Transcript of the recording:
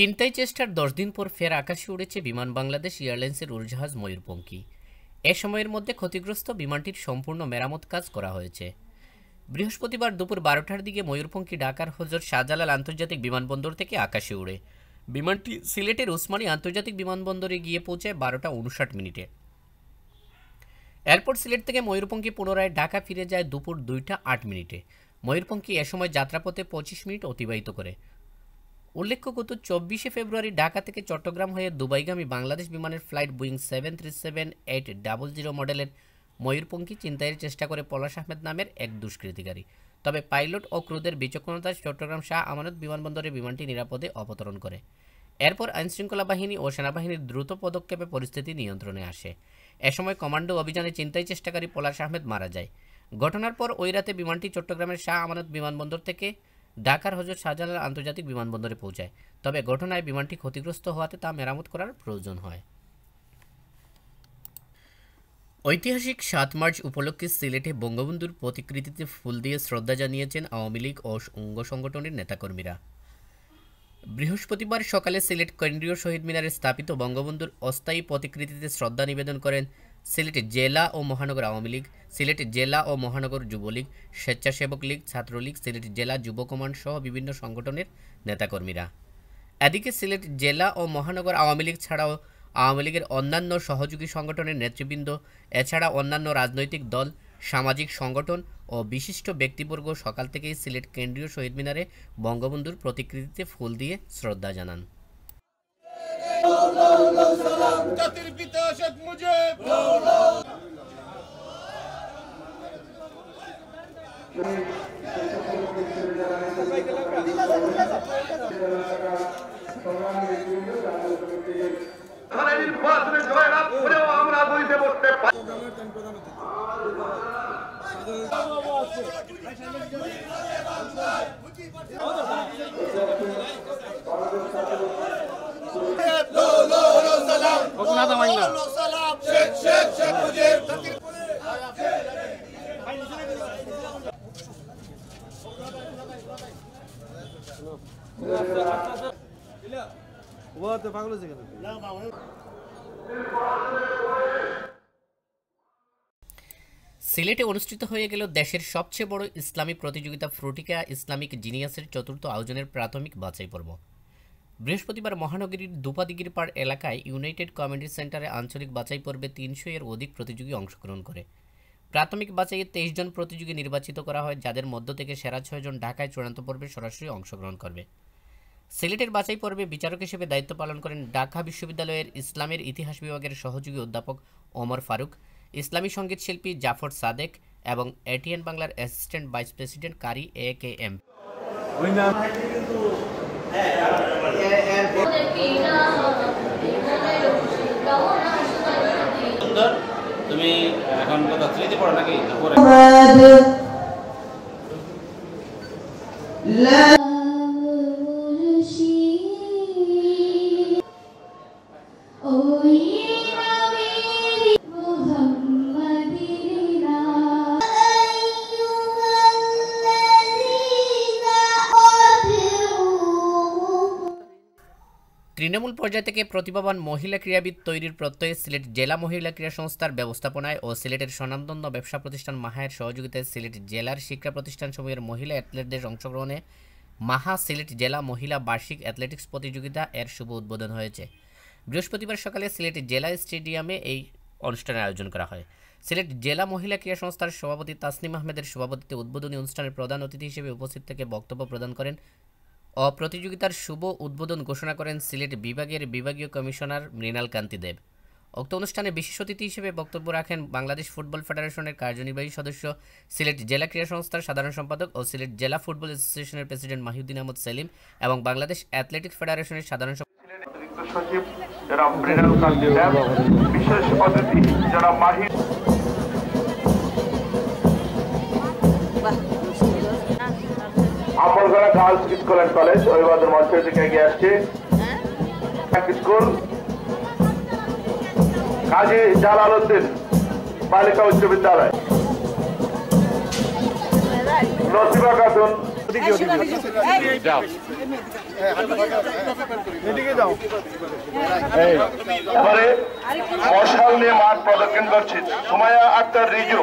চিন্তাই চেষ্টার দশ দিন পর ফের আকাশে উড়েছে বিমান বাংলাদেশ এয়ারলাইন্সের উড়োজাহাজ ময়ূরপঙ্খী। এ সময়ের মধ্যে ক্ষতিগ্রস্ত বিমানটির সম্পূর্ণ মেরামত কাজ করা হয়েছে। বৃহস্পতিবার দুপুর বারোটার দিকে ময়ূরপঙ্খী ঢাকার হজরত শাহজালাল আন্তর্জাতিক বিমানবন্দর থেকে আকাশে উড়ে। বিমানটি সিলেটের ওসমানী আন্তর্জাতিক বিমানবন্দরে গিয়ে পৌঁছায় বারোটা উনষাট মিনিটে। এরপর সিলেট থেকে ময়ূরপঙ্খী পুনরায় ঢাকা ফিরে যায় দুপুর দুইটা আট মিনিটে। ময়ূরপঙ্খী এ সময় যাত্রাপথে পঁচিশ মিনিট অতিবাহিত করে। উল্লেখ্য গত চব্বিশে ফেব্রুয়ারি ঢাকা থেকে চট্টগ্রাম হয়ে দুবাইগামী বাংলাদেশ বিমানের flight Boeing seven three seven eight double zero মডেলের ময়ূরপঙ্খী চিন্তায়ের চেষ্টা করে পলাশ আহমেদ নামের এক দুষ্কৃতিকারী। তবে পাইলট ও ক্রুদের বিচক্ষণতায় চট্টগ্রাম শাহ আমানত বিমানবন্দরে বিমানটি নিরাপদে অবতরণ করে। এরপর আইনশৃঙ্খলা বাহিনী ও সেনাবাহিনীর দ্রুত পদক্ষেপে পরিস্থিতি নিয়ন্ত্রণে আসে। এ সময় কমান্ডো অভিযানে চিন্তাই চেষ্টাকারী পলাশ আহমেদ মারা যায়। ঘটনার পর ওই রাতে বিমানটি চট্টগ্রামের শাহ আমানত বিমানবন্দর থেকে ঢাকার হজরত শাহজালাল আন্তর্জাতিক বিমানবন্দরে পৌঁছায়। তবে ঘটনায় বিমানটি ক্ষতিগ্রস্ত হওয়াতে তা মেরামত করার প্রয়োজন হয়। ঐতিহাসিক সাত মার্চ উপলক্ষে সিলেটে বঙ্গবন্ধুর প্রতিকৃতিতে ফুল দিয়ে শ্রদ্ধা জানিয়েছেন আওয়ামী লীগ ও অঙ্গ সংগঠনের নেতাকর্মীরা। বৃহস্পতিবার সকালে সিলেট কেন্দ্রীয় শহীদ মিনারে স্থাপিত বঙ্গবন্ধুর অস্থায়ী প্রতিকৃতিতে শ্রদ্ধা নিবেদন করেন সিলেট জেলা ও মহানগর আওয়ামী লীগ, সিলেট জেলা ও মহানগর যুবলীগ স্বেচ্ছাসেবক লীগ, ছাত্রলীগ, সিলেট জেলা যুব কমান্ড সহ বিভিন্ন সংগঠনের নেতাকর্মীরা। এদিকে সিলেট জেলা ও মহানগর আওয়ামী লীগ ছাড়াও আওয়ামী লীগের অন্যান্য সহযোগী সংগঠনের নেতৃবৃন্দ, এছাড়া অন্যান্য রাজনৈতিক দল, সামাজিক সংগঠন ও বিশিষ্ট ব্যক্তিবর্গ সকাল থেকেই সিলেট কেন্দ্রীয় শহীদ মিনারে বঙ্গবন্ধুর প্রতিকৃতিতে ফুল দিয়ে শ্রদ্ধা জানান। জাতির পিতা শেখ মুজিব। নির্বাচনে জয়লাভ করেও আমরা বইতে বসতে পারি জাতির সিলেটে অনুষ্ঠিত হয়ে গেল দেশের সবচেয়ে বড় ইসলামিক প্রতিযোগিতা ফ্রুটিকা ইসলামিক জিনিয়াসের চতুর্থ আয়োজনের প্রাথমিক বাছাই পর্ব বৃহস্পতিবার মহানগরীর দুপাদিগির পাড় এলাকায় ইউনাইটেড কমিউনিটি সেন্টারে আঞ্চলিক বাছাই পর্বে তিনশো এর অধিক প্রতিযোগী অংশগ্রহণ করে। প্রাথমিক বাছাইয়ে তেইশ জন প্রতিযোগী নির্বাচিত করা হয়, যাদের মধ্য থেকে সেরা ছয়জন ঢাকায় চূড়ান্ত পর্বে সরাসরি অংশগ্রহণ করবে। সিলেটের বাছাই পর্বে বিচারক হিসেবে দায়িত্ব পালন করেন ঢাকা বিশ্ববিদ্যালয়ের ইসলামের ইতিহাস বিভাগের সহযোগী অধ্যাপক ওমর ফারুক, ইসলামী সংগীত শিল্পী জাফর সাদেক এবং এটিএন বাংলার assistant vice president Qari A K M. সুন্দর। তুমি এখন কোথাও থ্রিতে পড়ো নাকি? তৃণমূল পর্যায় থেকে প্রতিভাবান মহিলা ক্রীড়াবিদ তৈরির প্রত্যয়ে সিলেট জেলা মহিলা ক্রীড়া সংস্থার ব্যবস্থাপনায় ও সিলেটের স্বনামধন্য ব্যবসা প্রতিষ্ঠান মাহায়ের সহযোগিতায় সিলেট জেলার শিক্ষা প্রতিষ্ঠান প্রতিষ্ঠানসমূহের মহিলা অ্যাথলেটদের অংশগ্রহণে মাহা সিলেট জেলা মহিলা বার্ষিক অ্যাথলেটিক্স প্রতিযোগিতা এর শুভ উদ্বোধন হয়েছে। বৃহস্পতিবার সকালে সিলেট জেলা স্টেডিয়ামে এই অনুষ্ঠানের আয়োজন করা হয়। সিলেট জেলা মহিলা ক্রীড়া সংস্থার সভাপতি তাসনিম আহমেদের সভাপতিত্বে উদ্বোধনী অনুষ্ঠানের প্রধান অতিথি হিসেবে উপস্থিত থেকে বক্তব্য প্রদান করেন প্রতিযোগিতার শুভ উদ্বোধন ঘোষণা করেন সিলেট বিভাগের বিভাগীয় কমিশনার মৃণাল কান্তি দেব উক্ত অনুষ্ঠানে বিশেষ অতিথি হিসেবে বক্তব্য রাখেন বাংলাদেশ ফুটবল ফেডারেশনের কার্যনির্বাহী সদস্য, সিলেট জেলা ক্রীড়া সংস্থার সাধারণ সম্পাদক ও সিলেট জেলা ফুটবল অ্যাসোসিয়েশনের প্রেসিডেন্ট মাহিউদ্দিন আহমদ সেলিম এবং বাংলাদেশ অ্যাথলেটিক্স ফেডারেশনের সাধারণ সচিব যারা মৃণাল কান্তি দেব, বিশেষ অতিথি যারা মাহির আপলগড়া গার্লস স্কুল অ্যান্ড কলেজ অভিবাদন মঞ্চ থেকে এগিয়ে আসছে। স্কুল। কাজী জালাল উদ্দিন বালিকা উচ্চ বিদ্যালয়। নসিবা খাতুন এবারে মশাল নিয়ে মাঠ প্রদক্ষিণ করছে। সুমাইয়া আক্তার রিজু।